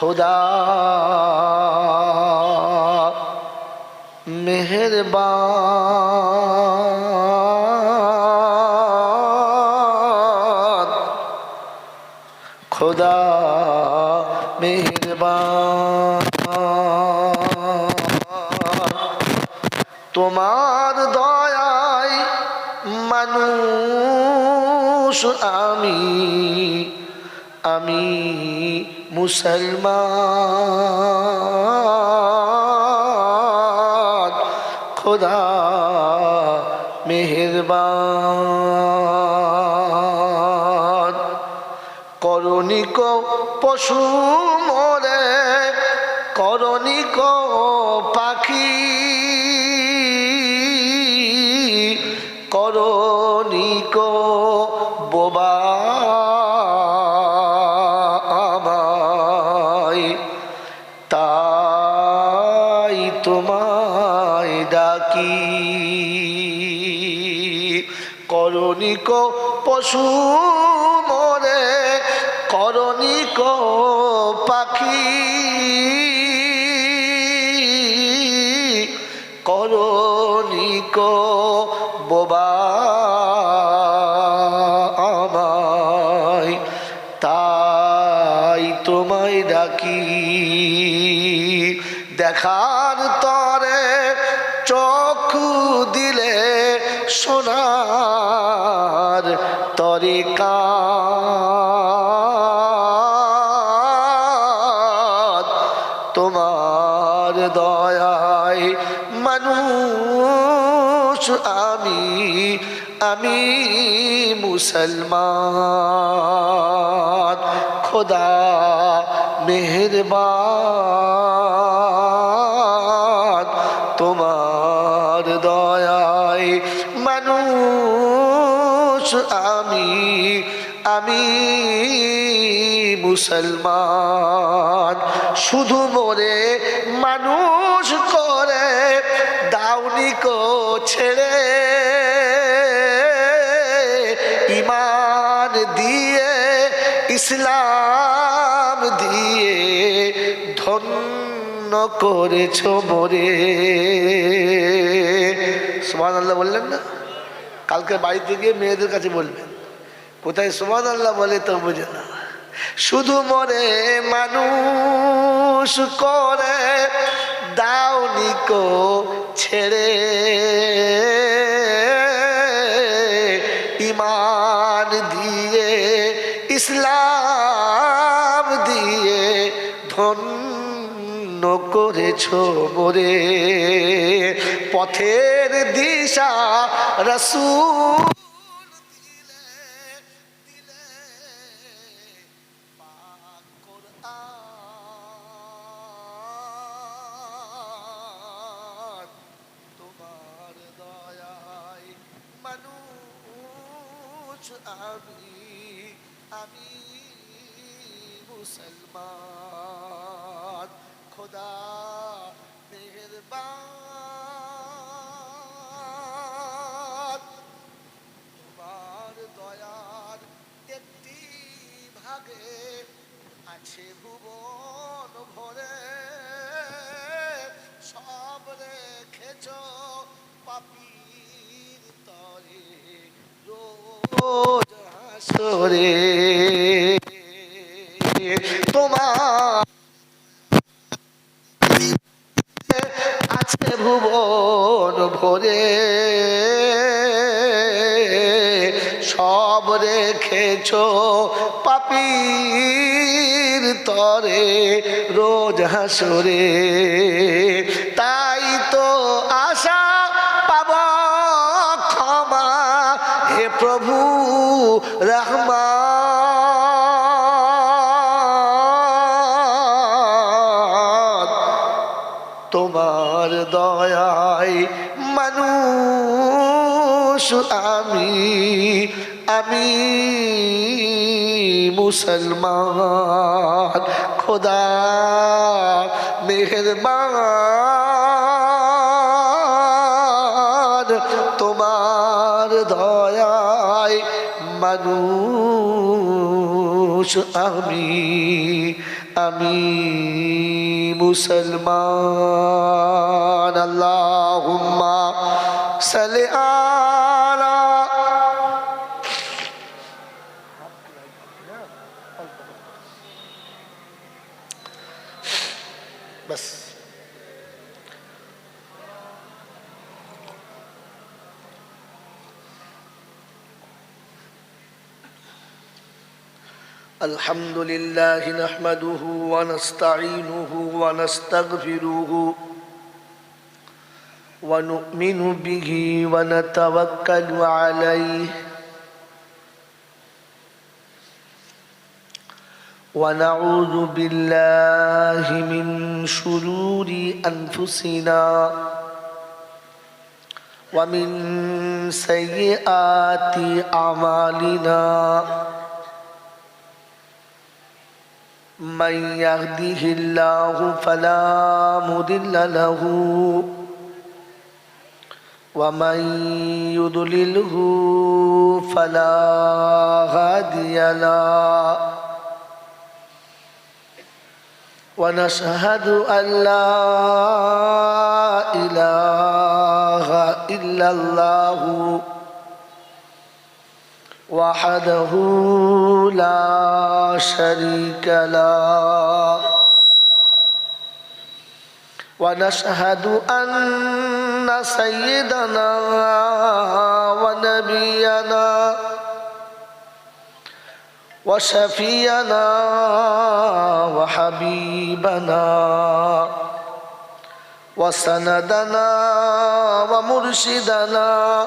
খোদা। মেহরবান। খোদা মেহরবান। তোমার দয়ায় মানুষ আমি আমি মুসলমান খোদা মেহরবান। করণিক পশু মরে করণিক পশু মরে করণিক পাখি। করণিক বোবা মুসলমান, খোদা মেহরবান, তোমার দয়ায় মানুষ আমি আমি মুসলমান। শুধু মোরে মানুষ করে দাউনিকো ছেড়ে ইসলাম দিয়ে ধন্য করেছ মোরে। সুমান আল্লাহ বললেন না? কালকে বাড়িতে গিয়ে মেয়েদের কাছে বলবেন, কোথায় সুমান আল্লাহ বলে তো বুঝে না। শুধু মরে মানুষ করে দাউনিকো ছেড়ে। ইমান দিয়ে ইসলাম করেছ পথের দিশা মানুষ আমি আমি মুসলমান। খোদা, মেহরবান। তোমার দয়ার একটি ভাগে আছে ভুবন ভরে। সব রেখেছ পাপির তরে, রোজ হাসরে তোমার আছে ভুবন ভরে সব রেখেছ পাপির তরে রোজ হাসরে। তাই তো আশা পাব, ক্ষমা, হে প্রভু রহমান। আমি মুসলমান খোদা মেহরবান তোমার দয়ায় মানুষ আমি আমি মুসলমান আল্লাহুম্মা সাল্লি আলা الحمد لله نحمده ونستعينه ونستغفره ونؤمن به ونتوكل عليه ونعوذ بالله من شرور أنفسنا ومن سيئات أعمالنا من يهده الله فلا مضل له ومن يضلله فلا هادي له ونشهد أن لا إله إلا الله وحده لا شريك له. ونشهد أن سيدنا ونبينا وشفينا وحبيبنا وسندنا ومرشدنا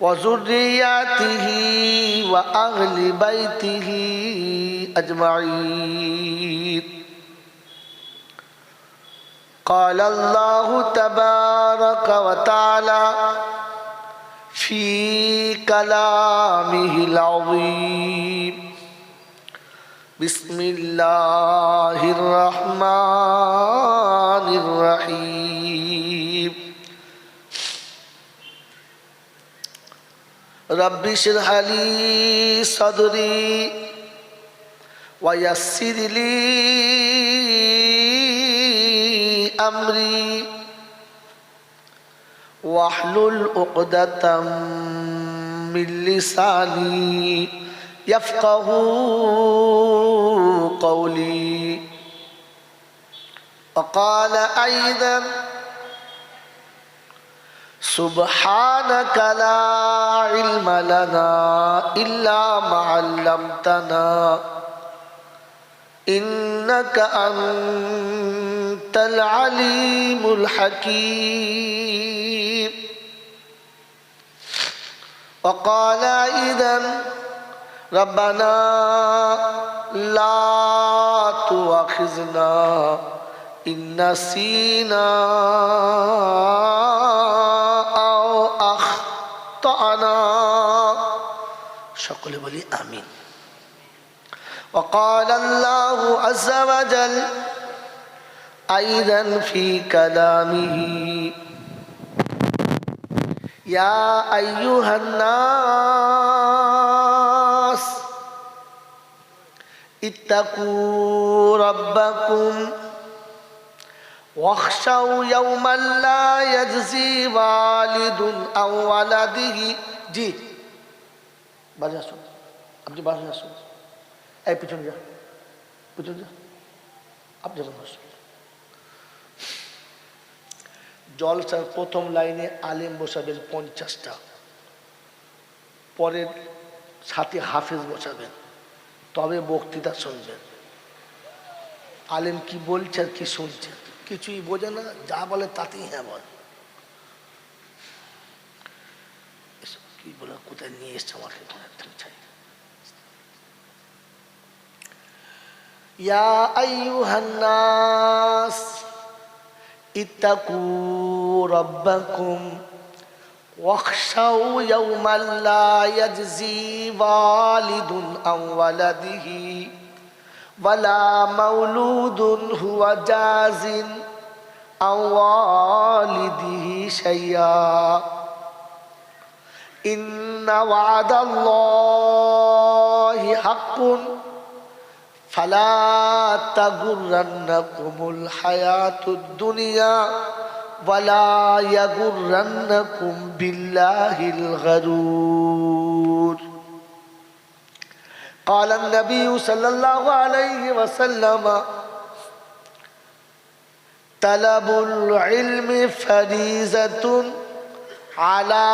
وذرياته وأهل بيته أجمعين. قال الله تبارك وتعالى في كلامه العظيم. بسم الله الرحمن الرحيم. رب اشرح لي صدري ويسر لي أمري واحلل عقدة من لساني يفقه قولي. وقال أيضا سبحانك لا علم لنا إلا ما علمتنا. إنك أنت العليم الحكيم. وقال أيضا ربنا لا تؤاخذنا إن نسينا أخطأنا সকলে বলি আমিন وقال الله عز وجل أيضا في كلامه يا أيها الناس اتقوا ربكم واخشوا يوما لا يجزي والد عن ولده জি বাজে আসুন আপনি বাজে আসুন এই পিছনে যা পিছনে যা আপনি যখন আসুন জলসার প্রথম লাইনে আলেম বসাবেন পঞ্চাশটা পরের সাথে হাফেজ বসাবেন তবে বক্তৃতা শুনবেন আলেম কি বলছে আর কি শুনছে কিছুই বোঝে না যা বলে তাতেই হ্যাঁ বল এসব কি বলে কোথায় নিয়ে এসছে আমাকে তুমি চাই ইয়া আইয়ুহান নাস اتقوا ربكم واخشوا يوما لا يجزي والد عن ولده ولا مولود هو جاز عن والده شيئا إن وعد الله حق فلا تغرنكم الحياة الدنيا ولا يغرنكم بالله الغرور قال النبي صلى الله عليه وسلم طلب العلم فريزة على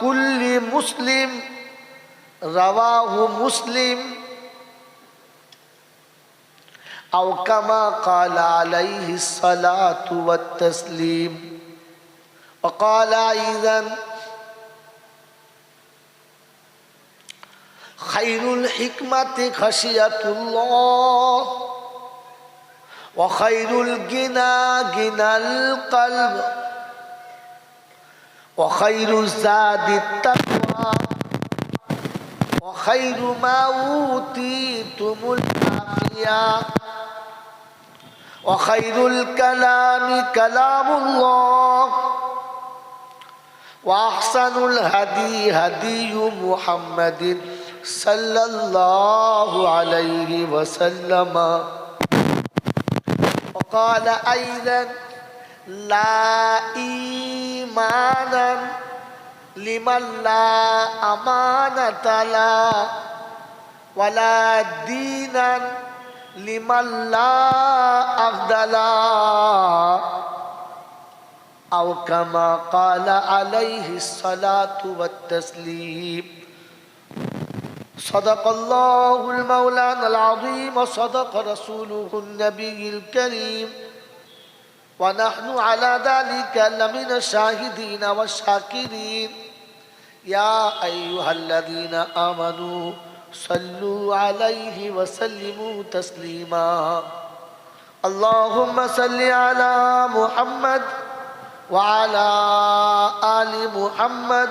كل مسلم رواه مسلم. أو كما قال عليه الصلاة والتسليم. وقال أيضا خير الحكمة خشية الله وخير الجنى جنى القلب وخير الزاد التقوى وخير ما أوتيتم العافية وخير الكلام كلام الله وأحسن الهدي هدي محمد صلى الله عليه وسلم. وقال أيضا لا إيمانا لمن لا أمانة له ولا دينا لمن لا أفضل أو كما قال عليه الصلاة والتسليم صدق الله المولانا العظيم وصدق رسوله النبي الكريم. ونحن على ذلك لمن الشاهدين والشاكرين. يا أيها الذين آمنوا صلوا عليه وسلموا تسليما. اللهم صل على محمد وعلى آل محمد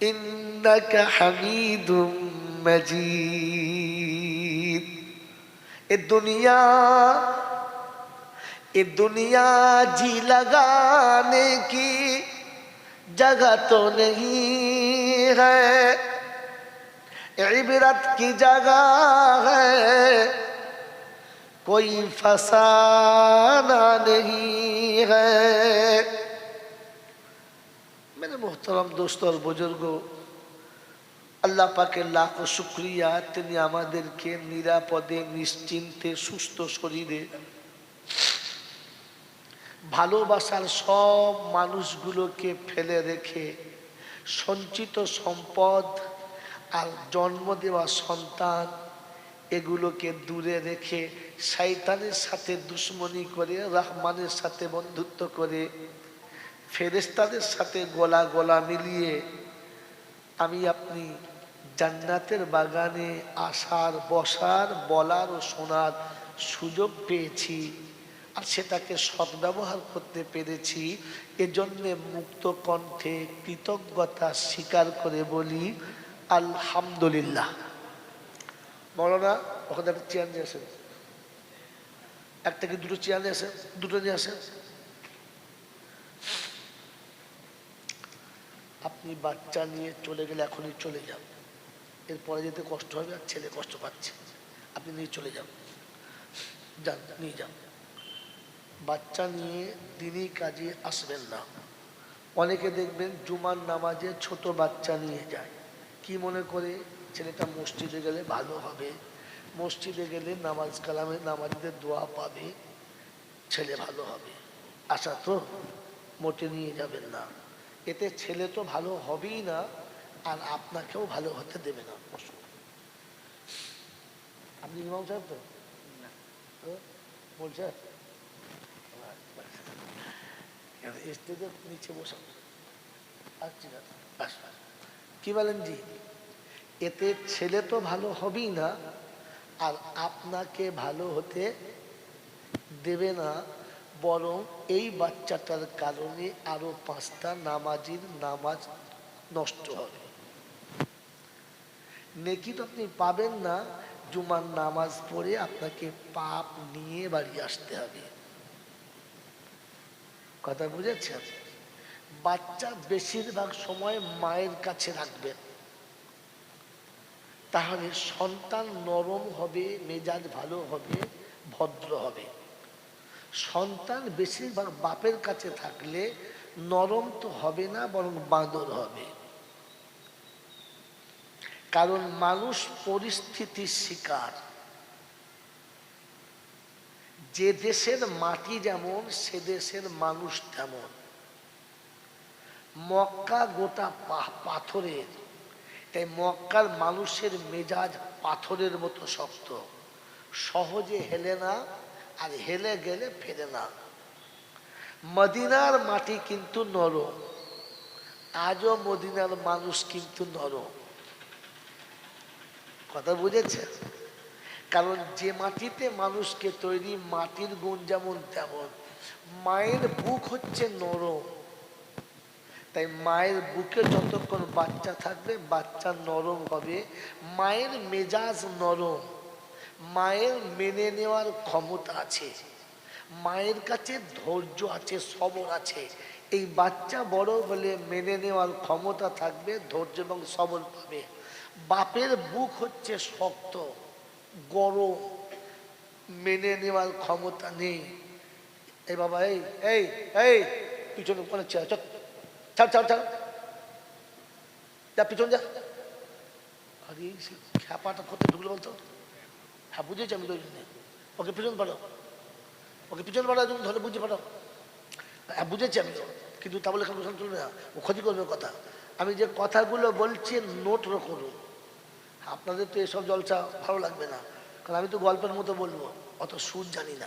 ইন্নাকা হামিদুম মাজিদ। এ দুনিয়া এ দুনিয়া জি লাগানে কি जगह तो नहीं है इबरत की जगह है कोई फसाना नहीं है میرے محترم دوست اور بزرگوں আল্লাহ পাকে লাখো শুক্রিয়া তিনি আমাদেরকে নিরাপদে নিশ্চিন্তে সুস্থ শরীরে ভালোবাসার সব মানুষগুলোকে ফেলে রেখে সঞ্চিত সম্পদ আর জন্ম দেওয়া সন্তান এগুলোকে দূরে রেখে শয়তানের সাথে দুশ্মনী করে রাহমানের সাথে বন্ধুত্ব করে ফেরেস্তাদের সাথে গলা গলা মিলিয়ে আমি আপনি জান্নাতের বাগানে আসার, বসার, বলার ও শোনার সুযোগ পেয়েছি আর সেটাকে সদ্ব্যবহার করতে পেরেছি। এজন্যে মুক্ত কণ্ঠে কৃতজ্ঞতা স্বীকার করে বলি, আলহামদুলিল্লাহ। বলো না ওখানে একটা চেয়ার নিয়ে আসেন। একটা কি দুটো চেয়ার নিয়ে আসেন? দুটো নিয়ে আসেন। আপনি বাচ্চা নিয়ে চলে গেলে এখনই চলে যান। এরপরে যেতে কষ্ট হবে আর ছেলে কষ্ট পাচ্ছে। আপনি নিয়ে চলে যান। যান, নিয়ে যান। বাচ্চা নিয়ে দিনই কাজে আসবেন না। অনেকে দেখবেন জুমার নামাজে ছোট বাচ্চা নিয়ে যায়। কি মনে করে? ছেলেটা মসজিদে গেলে ভালো হবে। মসজিদে গেলে নামাজ কালামে নামাজদের দোয়া পাবে। ছেলে ভালো হবে। আশা তো মোটে নিয়ে যাবেন না। এতে ছেলে তো ভালো হবেই না আর আপনাকেও ভালো হতে দেবে না। আপনি ইমাম সাহেব তো? বলছেন স্টেজের নিচে বসান বাস বাস। কি বলেন জি? এতে ছেলে তো ভালো হবেই না আর আপনাকে ভালো হতে দেবে না। বরং এই বাচ্চাটার কারণে আরও পাঁচটা নামাজির নামাজ নষ্ট হবে। নেকি তো আপনি পাবেন না, জুমার নামাজ পড়ে আপনাকে পাপ নিয়ে বাড়ি আসতে হবে। কথা বুঝেছেন? বাচ্চা বেশিরভাগ সময় মায়ের কাছে রাখবেন। তাহলে সন্তান নরম হবে, মেজাজ ভালো হবে, ভদ্র হবে। সন্তান বেশিরভাগ বাপের কাছে থাকলে নরম তো হবে না, বরং বাঁদর হবে। কারণ মানুষ পরিস্থিতির শিকার। যে দেশের মাটি যেমন, সে দেশের মানুষ তেমন। মক্কা গোটা পাথরের। তাই মক্কার মানুষের মেজাজ পাথরের মতো শক্ত। সহজে হেলে না আর হেলে গেলে ফেলে না। মদিনার মাটি কিন্তু নরম, আজও মদিনার মানুষ কিন্তু নরম। কথা বুঝেছে কারণ যে মাটিতে মানুষকে তৈরি, মাটির গুণ যেমন তেমন, মায়ের বুক হচ্ছে নরম। তাই মায়ের বুকে যতক্ষণ বাচ্চা থাকবে, বাচ্চা নরম হবে, মায়ের মেজাজ নরম। মায়ের মেনে নেওয়ার ক্ষমতা আছে, মায়ের কাছে ধৈর্য আছে, সবর আছে। এই বাচ্চা বড় হলে মেনে নেওয়ার ক্ষমতা থাকবে, ধৈর্য এবং সবর পাবে। বাপের বুক হচ্ছে শক্ত, গরম, মেনে নেওয়ার ক্ষমতা নেই। এই বাবা, এই এই এই, পিছনে কোনে চল ছাড় ছাড় ছাড়। যা, পিছন যা। আরে খ্যাপাটা ঢুকলো বলতো? হ্যাঁ বুঝেছি আমি ওই জন্যে। ওকে পিছন পাঠাও। ওকে পিছন পাঠাও তুমি ধরে বুঝে পাঠাও। হ্যাঁ বুঝেছি আমি তো। কিন্তু তা বলে কেন চলবে না। ও ক্ষতি করবে কথা। আমি যে কথাগুলো বলছি, নোট করুন আপনাদের তো এসব জলসা ভালো লাগবে না। কারণ আমি তো গল্পের মতো বলব। অত সুর জানি না।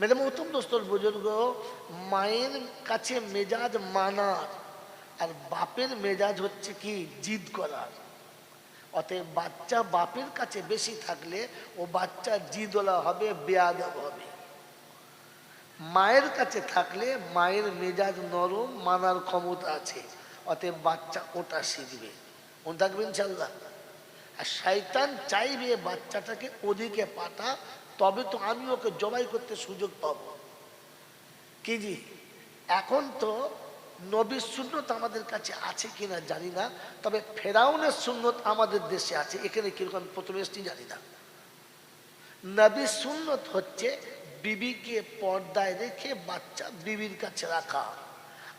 ম্যাডাম, উত্তম দোস্তর বুজুর্গ মায়ের কাছে মেজাজ মানার আর বাপের মেজাজ হচ্ছে কি? জিদ করার। অতএব বাচ্চা বাপের কাছে বেশি থাকলে ও বাচ্চা জিদলা হবে, বেয়াদব হবে। মায়ের কাছে থাকলে মায়ের মেজাজ নরম, মানার ক্ষমতা আছে। অতএব বাচ্চা ওটা শিখবে। মনে থাকবে ইনশাল্লাহ আর শয়তান চাইবে বাচ্চাটাকে ওদিকে পাঠা, তবে তো আমি ওকে জবাই করতে সুযোগ পাবো। কি জি? এখন তো নবীর সুন্নত আমাদের কাছে আছে কিনা জানি না, তবে ফেরাউনের সুন্নত আমাদের দেশে আছে। এখানে কীরকম প্রথমে এসছি জানি না। নবীর সুন্নত হচ্ছে বিবিকে পর্দায় রেখে বাচ্চা বিবির কাছে রাখা।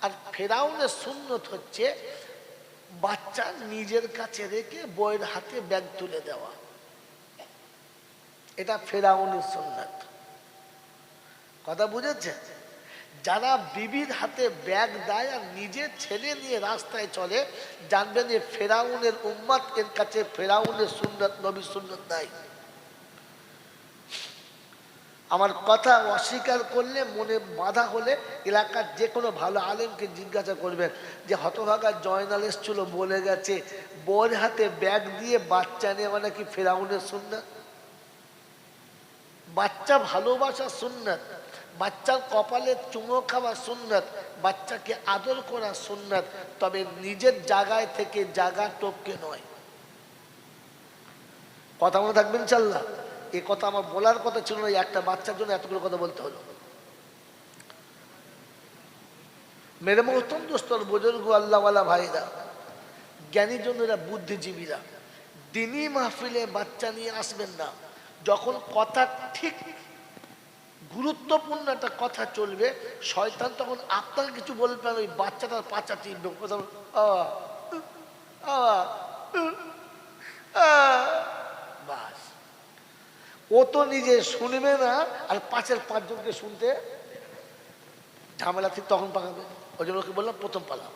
আর ফেরাউনের সুন্নত হচ্ছে বাচ্চা নিজের কাছে রেখে বইয়ের হাতে ব্যাগ তুলে দেওয়া। এটা ফেরাউনের সুন্নত। কথা বুঝেছে যারা বিবির হাতে ব্যাগ দেয় আর নিজে ছেলে নিয়ে রাস্তায় চলে, জানবেন যে ফেরাউনের উম্মাদ এর কাছে ফেরাউনের সুন্নত নবী সুন্নত নাই। আমার কথা অস্বীকার করলে মনে বাধা হলে এলাকার যে কোনো ভালো আলেমকে জিজ্ঞাসা করবেন যে, হতভাগা জয়নাল এসছিল বলে গেছে বইয়ের হাতে ব্যাগ দিয়ে বাচ্চা নেওয়া নাকি ফেরাউনের সুন্নত? বাচ্চা ভালোবাসা সুন্নত। বাচ্চার কপালে চুমো খাওয়া সুন্নত, বাচ্চাকে আদর করা সুন্নত, তবে নিজের জায়গায় থেকে জায়গা টপকে নয়। কথা মনে থাকবেন চাল্লা এ কথা আমার বলার কথা ছিল না একটা বাচ্চার জন্য এতগুলো কথা বলতে হলো। মেরে মহতম দোস্তর বুজুর্গ আল্লাহওয়ালা ভাইরা জ্ঞানীজনেরা বুদ্ধিজীবীরা। দিনই মাহফিলে বাচ্চা নিয়ে আসবেন না। যখন কথা ঠিক গুরুত্বপূর্ণ একটা কথা চলবে। শয়তান তখন আপনাকে কিছু বলবে ওই বাচ্চাটার পাচা টিপবে কথা বলবে, আ, আ, আ, বাস। ও তো নিজে শুনবে না আর পাঁচের পাঁচজনকে শুনতে ঝামেলা ঠিক তখন পাকাবে। ওই জন্য ওকে বললাম প্রথম পালাম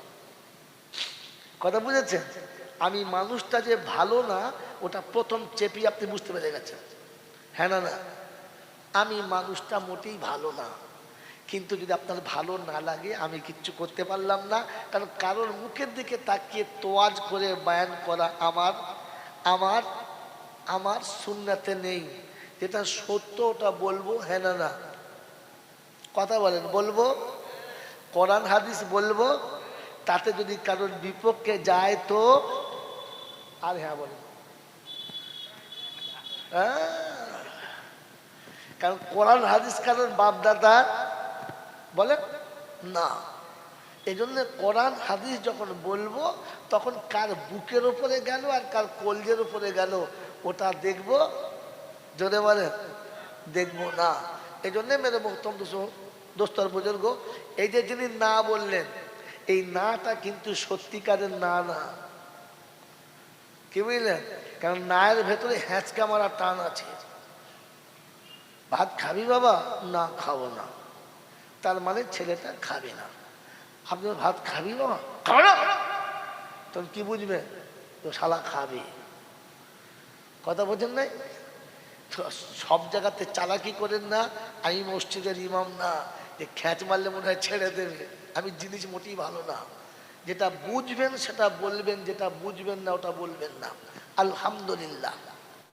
কথা বুঝেছেন? আমি মানুষটা যে ভালো না ওটা প্রথম চেপি আপনি বুঝতে পেরে গেছেন। হ্যাঁ না না? আমি মানুষটা মোটেই ভালো না। কিন্তু যদি আপনার ভালো না লাগে, আমি কিচ্ছু করতে পারলাম না। কারণ কারোর মুখের দিকে তাকিয়ে তোয়াজ করে বায়ান করা আমার আমার আমার সুন্নাতে নেই। যেটা সত্য ওটা বলব হ্যাঁ না না? কথা বলেন, বলব? কোরআন, হাদিস বলব? তাতে যদি কারোর বিপক্ষে যায় তো? আর হ্যাঁ বলেন। হ্যাঁ। কারণ কোরআন, হাদিস কারোর বাপদাদা বলে না। এই জন্য কোরআন, হাদিস যখন বলব, তখন কার বুকের উপরে গেল আর কার কলজের উপরে গেল, ওটা দেখব, জোরে বলে দেখব না। এই জন্যে মেরে মোহতম দোস্তর বুজুর্গ, এই যে যিনি না বললেন, এই নাটা কিন্তু সত্যিকারের না না। কি বুঝলেন? কারণ নায়ের ভেতরে হ্যাঁচকা মারা টান আছে। ভাত খাবি বাবা? না, খাব না। তার মানে ছেলেটা খাবে না। আপনি ভাত খাবি বাবা? খাব তখন কি বুঝবে? তো শালা খাবে। কথা বোঝেন নাই? সব জায়গাতে চালাকি করেন না, আমি মসজিদের ইমাম না। যে খ্যাচ মারলে মনে হয় ছেড়ে দেবে। আমি জিনিস মোটেই ভালো না। যেটা বুঝবেন সেটা বলবেন, যেটা বুঝবেন না ওটা বলবেন না। আলহামদুলিল্লাহ।